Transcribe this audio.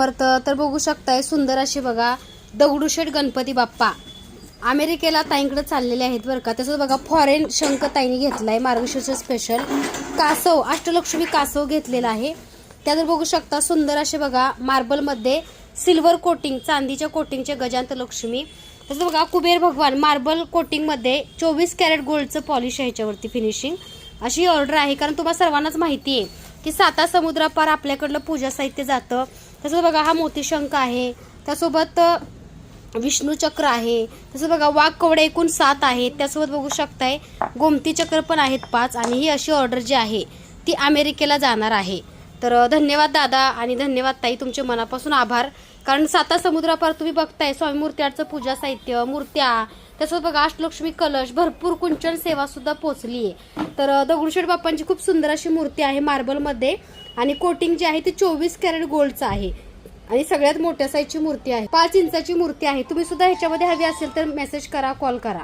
समर्थ तर बघू शकताय सुंदर अशी बघा दगडूशेठ गणपती बाप्पा. अमेरिकेला ताईंकडे चाललेले आहेत बरं का. तसंच बघा फॉरेन शंख ताईने आहे मार्गशीर्ष स्पेशल कासव अष्टलक्ष्मी कासव घेतलेला आहे. त्यानंतर बघू शकता सुंदर असे बघा मार्बलमध्ये सिल्वर कोटिंग चांदीच्या कोटिंगचे गजांत लक्ष्मी. तसं बघा कुबेर भगवान मार्बल कोटिंगमध्ये चोवीस कॅरेट गोल्डचं पॉलिश आहे ह्याच्यावरती फिनिशिंग अशी ऑर्डर आहे कारण तुम्हाला सर्वांनाच माहिती आहे की साता समुद्रापार आपल्याकडलं पूजा साहित्य जातं. तसं बघा हा मोतीशंख आहे. त्यासोबत विष्णूचक्र विष्णू चक्र आहे. तसं बघा वाघ कवडे एकूण सात आहेत. त्यासोबत बघू शकताय गोमती चक्र पण आहेत पाच आणि ही अशी ऑर्डर जी आहे ती अमेरिकेला जाणार आहे. तर धन्यवाद दादा आणि धन्यवाद ताई तुमचे मनापासून आभार. कारण साता समुद्रापार तुम्ही बघताय स्वामी मूर्त्याचं पूजा साहित्य मूर्त्या त्यासोबत बघा अष्टलक्ष्मी कलश भरपूर कुंचन सेवा सुद्धा आहे तर दगडूशेठ बाप्पांची खूप सुंदर अशी मूर्ती आहे मार्बलमध्ये. आणि कोटिंग जे आहे ते चोवीस कॅरेट गोल्डचं आहे. आणि सगळ्यात मोठ्या साईजची मूर्ती आहे. पाच इंचाची मूर्ती आहे. तुम्ही सुद्धा ह्याच्यामध्ये हवी असेल तर मेसेज करा कॉल करा.